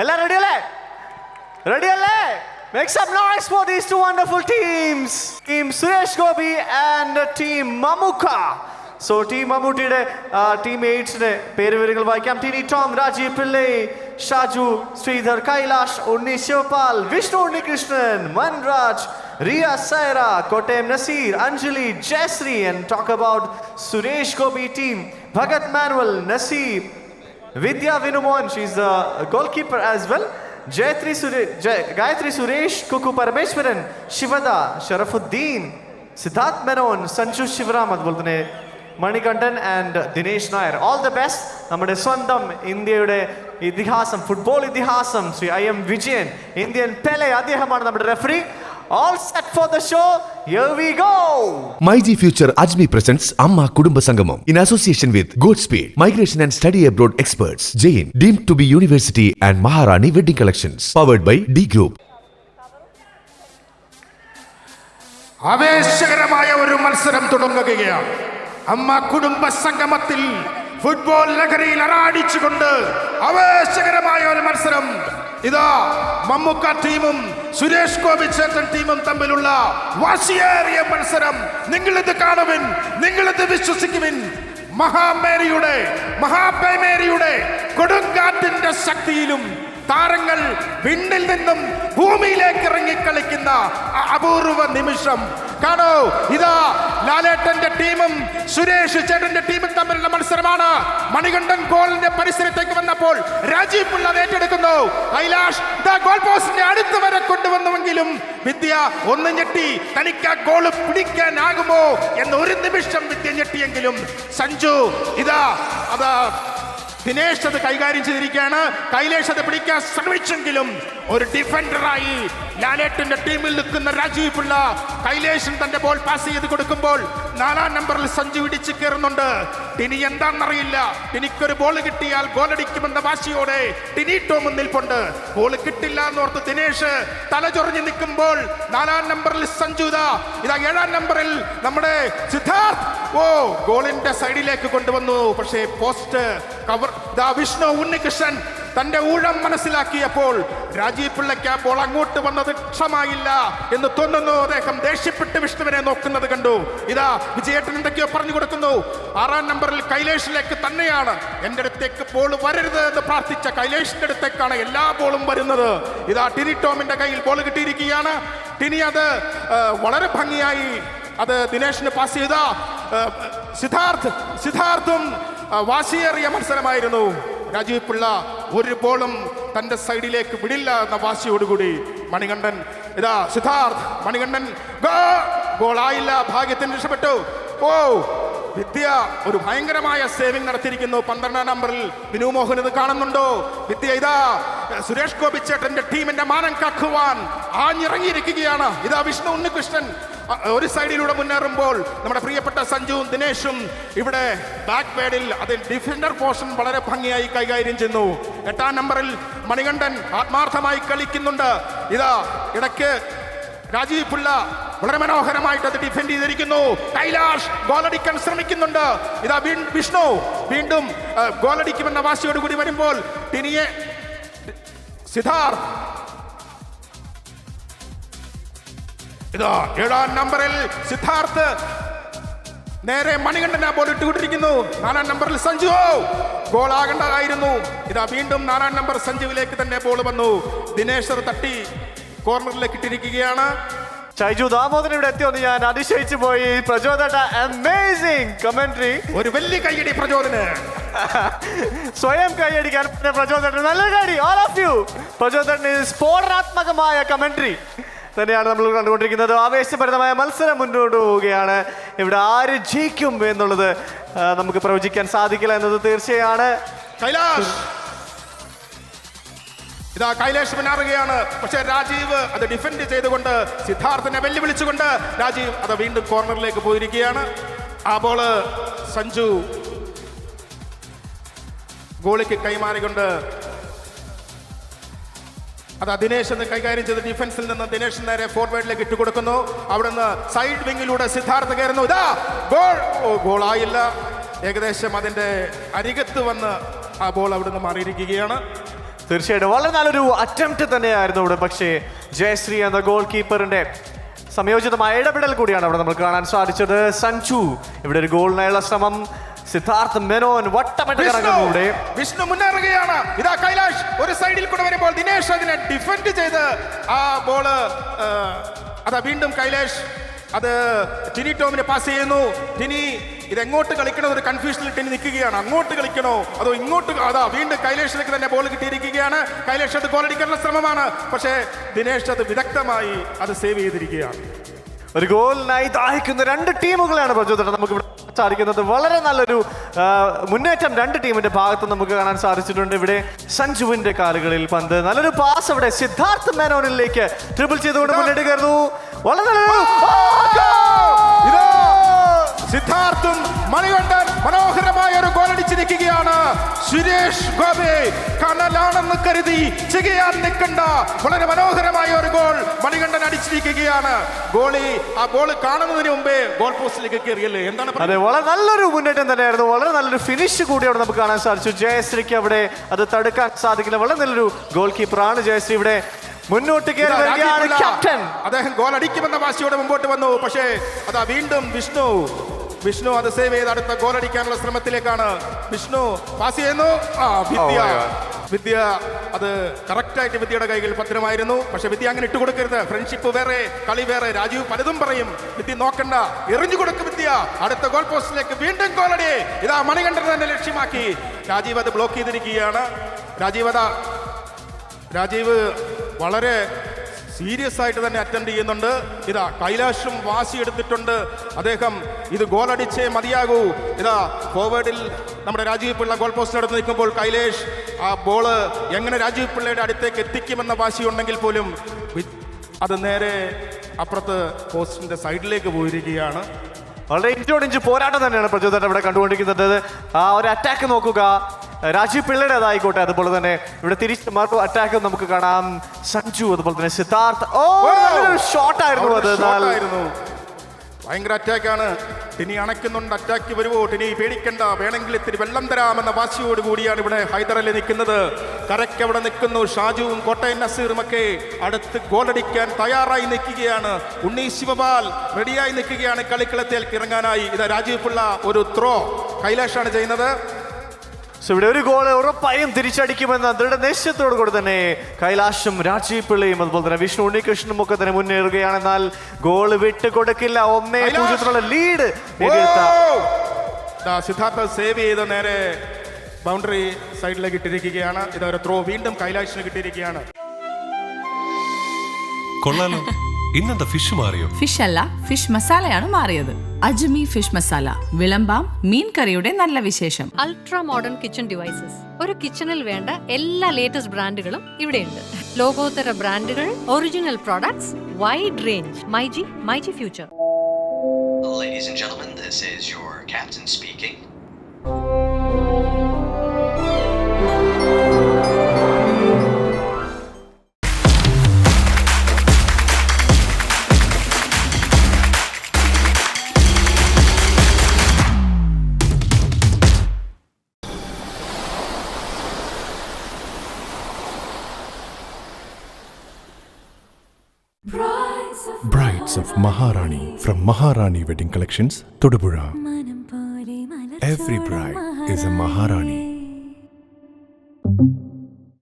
எல்லாம் ரெடி அல்ல ரெடி அல்ல make some noise for these two wonderful teams team Suresh Gopi and team Mammukka so team മമ്മൂട്ടിയുടെ team എയ്റ്റ്സിന് പേര് വിവരങ്ങൾ വായിക്കാം Tini Tom Rajeev Pillai Shaju Sreedhar Kailash Unni Sivapal Vishnu Unnikrishnan Manraj Ria Saira, Kotem Nasir, Anjali, Jessri, and talk about Suresh Gobi team, Bhagat Manuel, Nasib, Vidya Vinumon, she's a goalkeeper as well. Jayatri Suresh, Jay, Gayatri Suresh, Kuku Parameshwaran, Shivada, Sharafuddin, Siddharth Menon, Sanju Shivaram അതുപോലെ തന്നെ Manikandan and Dinesh Nair all the best നമ്മുടെ സ്വന്തം ഇന്ത്യയുടെ ഇതിഹാസം football ഇതിഹാസം Shri I M Vijayan Indian Pele അദ്ദേഹമാണ് നമ്മുടെ referee all set for the show here we go myG future Ajmi presence AMMA കുടുംബ സംഗമം in association with good speed migration and study abroad experts Jain deemed to be university and Maharani wedding collections powered by D group ആവേശകരമായ ഒരു മത്സരം തുടങ്ങുകയാണ് അമ്മ കുടുംബ സംഗമത്തിൽ football നഗരിയിൽ അറാടിച്ചുകൊണ്ട് ആവേശകരമായ ഒരു മത്സരം ഇതാ മമ്മൂക്ക ടീമും സുരേഷ് ഗോപി ചേട്ടൻ ടീമും തമ്മിലുള്ള വാശിയേറിയ മത്സരം നിങ്ങളിത് കാണുവിൻ നിങ്ങളിത് വിശ്വസിക്കുവിൻ മഹാമേരിയുടെ മഹാപേമേരിയുടെ കൊടുങ്കാറ്റിന്റെ ശക്തിയിലും താരങ്ങൾ വിണ്ണിൽ നിന്നും ഭൂമിയിലേക്ക് ഇറങ്ങി കളിക്കുന്ന അപൂർവ നിമിഷം കാണോ ഇതാ ലാലേട്ടന്റെ ടീമും സുരേഷ് ചേട്ടന്റെ ടീമും തമ്മിലുള്ള മത്സരമാണ് മണികണ്ഠൻ ഗോളിന്റെ പരിസരത്തേക്ക് വന്നപ്പോൾ രാജീവ് പിള്ള ഏറ്റെടുക്കുന്നു കൈലാഷ് ഗോൾ പോസ്റ്റിന്റെ അടുത്ത് വരെ കൊണ്ടുവന്നുവെങ്കിലും വിദ്യ ഒന്ന് ഞെട്ടി തനിക്ക് ആ ഗോള് പിടിക്കാനാകുമോ എന്ന് ഒരു നിമിഷം വിദ്യ ഞെട്ടിയെങ്കിലും സഞ്ജു ഇതാ അതാ ദിനേശ് അത് കൈകാര്യം ചെയ്തിരിക്കുകയാണ് കൈലേഷ് അത് പിടിക്കാൻ ശ്രമിച്ചെങ്കിലും ഒരു ഡിഫൻഡറായി ലാലേട്ടിന്റെ ടീമിൽ നിൽക്കുന്ന രാജീവ് പിള്ള കൈലേഷൻ തന്റെ ബോൾ പാസ് ചെയ്ത് കൊടുക്കുമ്പോൾ നാലാം നമ്പറിൽ സഞ്ജു ഇടിച്ച് കയറുന്നുണ്ട് ടിനി എന്താണെന്നറിയില്ല ടിനിക്കൊരു ബോൾ കിട്ടിയാൽ ഗോളടിക്കുമെന്ന വാശിയോടെ ടിനി ടോം നിൽപ്പുണ്ട് ബോൾ കിട്ടില്ല എന്നോർത്ത് ദിനേഷ് തലചൊറിഞ്ഞ് നിൽക്കുമ്പോൾ നാലാം നമ്പറിൽ സഞ്ജു ഇതാ ഏഴാം നമ്പറിൽ നമ്മുടെ സിദ്ധാർത്ഥ് ഓ ഗോളിന്റെ സൈഡിലേക്ക് കൊണ്ടുവന്നു പക്ഷേ പോസ്റ്റ് കവർ ദാ വിഷ്ണു ഉണ്ണികൃഷ്ണൻ തന്റെ ഊഴം മനസ്സിലാക്കിയപ്പോൾ രാജീവ് പിള്ളയ്ക്ക് ആ ബോൾ അങ്ങോട്ട് വന്നത് ക്ഷമായില്ല എന്ന് തോന്നുന്നു അദ്ദേഹം ദേഷ്യപ്പെട്ട് വിഷ്ണുവിനെ നോക്കുന്നത് കണ്ടു ഇതാ വിജയേട്ടൻ എന്തൊക്കെയോ പറഞ്ഞു കൊടുക്കുന്നു ആറാം നമ്പറിൽ കൈലേഷിലേക്ക് തന്നെയാണ് എന്റെ അടുത്തേക്ക് ബോൾ വരരുത് എന്ന് പ്രാർത്ഥിച്ച കൈലേഷിന്റെ അടുത്തേക്കാണ് എല്ലാ ബോളും വരുന്നത് ഇതാ ടിനി ടോമിന്റെ കയ്യിൽ ബോൾ കിട്ടിയിരിക്കുകയാണ് ടിനി അത് വളരെ ഭംഗിയായി അത് ദിനേഷിന് പാസ് ചെയ്ത സിദ്ധാർത്ഥ് സിദ്ധാർത്ഥും വാശിയേറിയ മത്സരമായിരുന്നു രാജീവ് പിള്ള ഒരു ബോളും തൻ്റെ സൈഡിലേക്ക് വിടില്ല എന്ന വാശിയോടുകൂടി മണികണ്ഠൻ ഇതാ സിദ്ധാർത്ഥ് മണികണ്ഠൻ ഗോ ഗോളായില്ല ഭാഗ്യത്തിന് രക്ഷപ്പെട്ടു ഓ വിദ്യ ഒരു ഭയങ്കരമായ സേവിംഗ് നടത്തിയിരിക്കുന്നു പന്ത്രണ്ടാം നമ്പറിൽ വിനു മോഹൻ ഇത് കാണുന്നുണ്ടോ വിദ്യ ഇതാ സുരേഷ് ഗോപിച്ചേട്ടന്റെ ടീമിന്റെ മാനം കാക്കുവാൻ ആഞ്ഞിറങ്ങിയിരിക്കുകയാണ് ഇതാ വിഷ്ണു ഉണ്ണികൃഷ്ണൻ ഒരു സൈഡിലൂടെ മുന്നേറുമ്പോൾ നമ്മുടെ പ്രിയപ്പെട്ട സഞ്ജുവും ദിനേഷും ഇവിടെ ബാക്ക് പേഡിൽ അതിൽ ഡിഫൻഡർ പോർഷൻ വളരെ ഭംഗിയായി കൈകാര്യം ചെയ്യുന്നു എട്ടാം നമ്പറിൽ മണികണ്ഠൻ ആത്മാർത്ഥമായി കളിക്കുന്നുണ്ട് ഇതാ ഇടയ്ക്ക് രാജീവ് പിള്ള വളരെ മനോഹരമായിട്ട് അത് ഡിഫെൻഡ് ചെയ്തിരിക്കുന്നു കൈലാഷ് ഗോളടിക്കാൻ ശ്രമിക്കുന്നുണ്ട് ഇതാ വിഷ്ണു വീണ്ടും ഗോളടിക്കുമെന്ന വാശിയോടുകൂടി വരുമ്പോൾ ടിനിയെ സിദ്ധാർത്ഥ് ഇതോ ഏഴാം നമ്പറിൽ സിദ്ധാർത്ഥ് നേരെ മണികണ്ഠന ബോൾ ഇട്ടുകൊണ്ടിരിക്കുന്നു നാലാം നമ്പറിൽ സഞ്ജു ഗോൾ ഗോളാകേണ്ടതായിരുന്നു ഇതാ വീണ്ടും നാലാം നമ്പർ സഞ്ജുവിലേക്ക് തന്നെ ബോൾ വന്നു ദിനേശർ തട്ടി കോർണറിലേക്ക് ഇട്ടിരിക്കുകയാണ് ഷൈജു ദാമോദരൻ ഇവിടെ എത്തിയൊന്ന് ഞാൻ അതിശയിച്ചു പോയി പ്രചോദന അമേസിംഗ് കമന്ററി ഒരു വലിയ കൈയടി പ്രചോദന സ്വയം കൈയടിക്കാൻ പ്രചോദന നല്ല കൈയടി ഓൾ ഓഫ് യു പ്രചോദന സ്ഫോടനാത്മകമായ കമന്ററി തന്നെയാണ് നമ്മൾ കണ്ടുകൊണ്ടിരിക്കുന്നത് ആവേശഭരിതമായ മത്സരം മുന്നോട്ട് പോവുകയാണ് ഇവിടെ ആര് ജയിക്കും എന്നുള്ളത് നമുക്ക് പ്രവചിക്കാൻ സാധിക്കില്ല എന്നത് തീർച്ചയാണ് കൈലാഷ് ഇതാ കൈലേഷ് പിന്നാറുകയാണ് പക്ഷെ രാജീവ് അത് ഡിഫെൻഡ് ചെയ്തുകൊണ്ട് സിദ്ധാർത്ഥിനെ വെല്ലുവിളിച്ചുകൊണ്ട് രാജീവ് അത് വീണ്ടും കോർണറിലേക്ക് പോയിരിക്കുകയാണ് ആ ബോള് സഞ്ജു ഗോളിക്ക് കൈമാറിക്കൊണ്ട് അത് ദിനേശ് എന്ന് കൈകാര്യം ചെയ്ത് ഡിഫൻസിൽ നിന്ന് ദിനേശ് നേരെ ഫോർവേഡിലേക്ക് ഇട്ട് കൊടുക്കുന്നു നിന്ന് സൈഡ് വിങ്ങിലൂടെ സിദ്ധാർത്ഥ കയറുന്നു ഇതാ ഗോൾ ഓ ഗോളായില്ല ഏകദേശം അതിൻ്റെ അരികത്ത് വന്ന് ആ ബോൾ നിന്ന് മാറിയിരിക്കുകയാണ് തീർച്ചയായിട്ടും വളരെ നല്ലൊരു അറ്റംപ്റ്റ് തന്നെയായിരുന്നു ഇവിടെ പക്ഷേ ജയശ്രീ എന്ന ഗോൾ കീപ്പറിന്റെ സംയോജിതമായ ഇടപെടൽ കൂടിയാണ് അവിടെ നമ്മൾ കാണാൻ സാധിച്ചത് സഞ്ജു ഇവിടെ ഒരു ഗോളിനായുള്ള ശ്രമം സിദ്ധാർത്ഥ് മെനോൻ വട്ടമിട്ട് കറങ്ങുന്നൂടെ വിഷ്ണു മുന്നേറുകയാണ് ഇതാ കൈലാഷ് ഒരു സൈഡിൽ കൂടെ വരുമ്പോൾ ദിനേഷ് അതിനെ ഡിഫെൻഡ് ചെയ്ത് ആ ബോള് അതാ വീണ്ടും കൈലാഷ് അത് ടിനി ടോമിനെ പാസ് ചെയ്യുന്നു ടിനി ഇതെങ്ങോട്ട് കളിക്കണോ ഒരു കൺഫ്യൂഷനിൽ ടിനി നിൽക്കുകയാണ് അങ്ങോട്ട് കളിക്കണോ അതോ ഇങ്ങോട്ട് അതാ വീണ്ടും കൈലേഷിലേക്ക് തന്നെ ബോൾ കിട്ടിയിരിക്കുകയാണ് കൈലേഷ് അത് ഗോളടിക്കാനുള്ള ശ്രമമാണ് പക്ഷേ ദിനേഷ് അത് വിദഗ്ധമായി അത് സേവ് ചെയ്തിരിക്കുകയാണ് ഒരു ഗോളിനായി ദാഹിക്കുന്ന രണ്ട് ടീമുകളാണ് പ്രചോദനം നമുക്ക് ഇവിടെ സാധിക്കുന്നത് വളരെ നല്ലൊരു മുന്നേറ്റം രണ്ട് ടീമിന്റെ ഭാഗത്ത് നമുക്ക് കാണാൻ സാധിച്ചിട്ടുണ്ട് ഇവിടെ സഞ്ജുവിന്റെ കാലുകളിൽ പന്ത് നല്ലൊരു പാസ് അവിടെ സിദ്ധാർത്ഥ മേനോനിലേക്ക് ട്രിപ്പിൾ ചെയ്തുകൊണ്ട് മുന്നേറ്റ് കയറുന്നു വളരെ നല്ലൊരു സിദ്ധാർത്ഥും മണികണ്ഠൻ നിൽക്കുകയാണ് സുരേഷ് ഗോപി കണലാണെന്ന് കരുതി ചികയാൻ നിൽക്കണ്ട വളരെ മനോഹരമായ ഒരു ഗോൾ മണികണ്ഠൻ അടിച്ചിരിക്കുകയാണ് ഗോളി ആ ഗോൾ കാണുന്നതിന് മുമ്പേ ഗോൾ പോസ്റ്റിലേക്ക് കയറിയല്ലേ എന്താണ് അതെ വളരെ നല്ലൊരു മുന്നേറ്റം തന്നെയായിരുന്നു വളരെ നല്ലൊരു ഫിനിഷ് കൂടി അവിടെ നമുക്ക് കാണാൻ സാധിച്ചു ജയശ്രീക്ക് അവിടെ അത് തടുക്കാൻ സാധിക്കില്ല വളരെ നല്ലൊരു ഗോൾ കീപ്പറാണ് ജയശ്രീ ഇവിടെ മുന്നോട്ട് കയറി ക്യാപ്റ്റൻ അദ്ദേഹം ഗോൾ അടിക്കുമെന്ന വാശിയോടെ മുമ്പോട്ട് വന്നു പക്ഷേ അതാ വീണ്ടും വിഷ്ണു വിഷ്ണു അത് സേവ് ചെയ്ത് അടുത്ത ഗോളടിക്കാനുള്ള ശ്രമത്തിലേക്കാണ് വിഷ്ണു പാസ് ചെയ്യുന്നു ആ വിദ്യ oh വിദ്യ അത് കറക്റ്റായിട്ട് വിദ്യയുടെ കൈകളിൽ പത്രമായിരുന്നു പക്ഷെ വിദ്യ അങ്ങനെ ഇട്ട് കൊടുക്കരുത് ഫ്രണ്ട്ഷിപ്പ് വേറെ കളി വേറെ രാജീവ് പലതും പറയും വിദ്യ നോക്കണ്ട എറിഞ്ഞു കൊടുക്കും വിദ്യ അടുത്ത ഗോൾ പോസ്റ്റിലേക്ക് വീണ്ടും ഗോളടി ഇതാ മണികണ്ഠൻ തന്നെ ലക്ഷ്യമാക്കി രാജീവ് അത് ബ്ലോക്ക് ചെയ്തിരിക്കുകയാണ് രാജീവ് അതാ രാജീവ് വളരെ സീരിയസ് ആയിട്ട് തന്നെ അറ്റൻഡ് ചെയ്യുന്നുണ്ട് ഇതാ കൈലാഷും എടുത്തിട്ടുണ്ട് അദ്ദേഹം ഇത് ഗോളടിച്ചേ മതിയാകൂ ഇതാ ഫോർവേഡിൽ നമ്മുടെ രാജീവ് പിള്ള ഗോൾ എടുത്ത് നിൽക്കുമ്പോൾ കൈലേഷ് ആ ബോള് എങ്ങനെ രാജീവ് പിള്ളയുടെ അടുത്തേക്ക് എത്തിക്കുമെന്ന ഉണ്ടെങ്കിൽ പോലും അത് നേരെ അപ്പുറത്ത് പോസ്റ്റിന്റെ സൈഡിലേക്ക് പോയിരിക്കുകയാണ് വളരെ ഇഞ്ചോടിഞ്ച് പോരാട്ടം തന്നെയാണ് പ്രചോദനം ഇവിടെ കണ്ടുകൊണ്ടിരിക്കുന്നത് ആ ഒരു അറ്റാക്ക് നോക്കുക രാജീവ് പിള്ളയുടേതായിക്കോട്ടെ അതുപോലെ തന്നെ ഇവിടെ തിരിച്ച് മറു അറ്റാക്കും നമുക്ക് കാണാം സഞ്ജു അതുപോലെ തന്നെ സിദ്ധാർത്ഥ് ഓ ഷോട്ട് ആയിരുന്നു അത് ഭയങ്കര അറ്റാക്കാണ് ടിനി അണയ്ക്കുന്നുണ്ട് അറ്റാക്ക് വരുമോ ടിനി പേടിക്കണ്ട വേണമെങ്കിൽ ഇത്തിരി വെള്ളം തരാമെന്ന വാശിയോട് കൂടിയാണ് ഇവിടെ ഹൈദരലി നിൽക്കുന്നത് കരയ്ക്ക് അവിടെ നിൽക്കുന്നു ഷാജുവും കോട്ടയം നസീറുമൊക്കെ അടുത്ത് ഗോളടിക്കാൻ തയ്യാറായി നിൽക്കുകയാണ് ഉണ്ണി ശിവപാൽ റെഡിയായി നിൽക്കുകയാണ് കളിക്കളത്തിൽ ഇറങ്ങാനായി ഇത് രാജീവ് പിള്ള ഒരു ത്രോ കൈലാഷാണ് ചെയ്യുന്നത് സോ ഇവിടെ ഒരു ഗോൾ ഉറപ്പായും തിരിച്ചടിക്കുമെന്ന ദൃഢനിശ്ചയത്തോടു കൂടെ തന്നെ കൈലാഷും രാജീവ് പിള്ളയും അതുപോലെ തന്നെ വിഷ്ണു ഉണ്ണികൃഷ്ണനും ഒക്കെ തന്നെ മുന്നേറുകയാണെന്നാൽ എന്നാൽ ഗോൾ വിട്ടുകൊടുക്കില്ല ഒന്നേ പൂജ്യത്തിനുള്ള ലീഡ് സിദ്ധാർത്ഥ സേവ് ചെയ്ത നേരെ ബൗണ്ടറി സൈഡിലേക്ക് ഇട്ടിരിക്കുകയാണ് ഇതൊരു ത്രോ വീണ്ടും കൈലാഷിന് കിട്ടിയിരിക്കുകയാണ് കൊള്ളാലോ ഇന്നെന്താ ഫിഷ് മാറിയോ ഫിഷ് അല്ല ഫിഷ് മസാലയാണ് മാറിയത് അജ്മി ഫിഷ് മസാല വിളമ്പാം മീൻ കറിയുടെ നല്ല വിശേഷം അൾട്രാ മോഡേൺ കിച്ചൺ ഡിവൈസസ് ഒരു കിച്ചണിൽ വേണ്ട എല്ലാ ലേറ്റസ്റ്റ് ബ്രാൻഡുകളും ഇവിടെയുണ്ട് ലോകോത്തര ബ്രാൻഡുകൾ original products wide range myG myG future Ladies and gentlemen, this is your captain speaking. Brides of Maharani from Maharani Wedding Collections, Todupuzha. Every bride is a Maharani.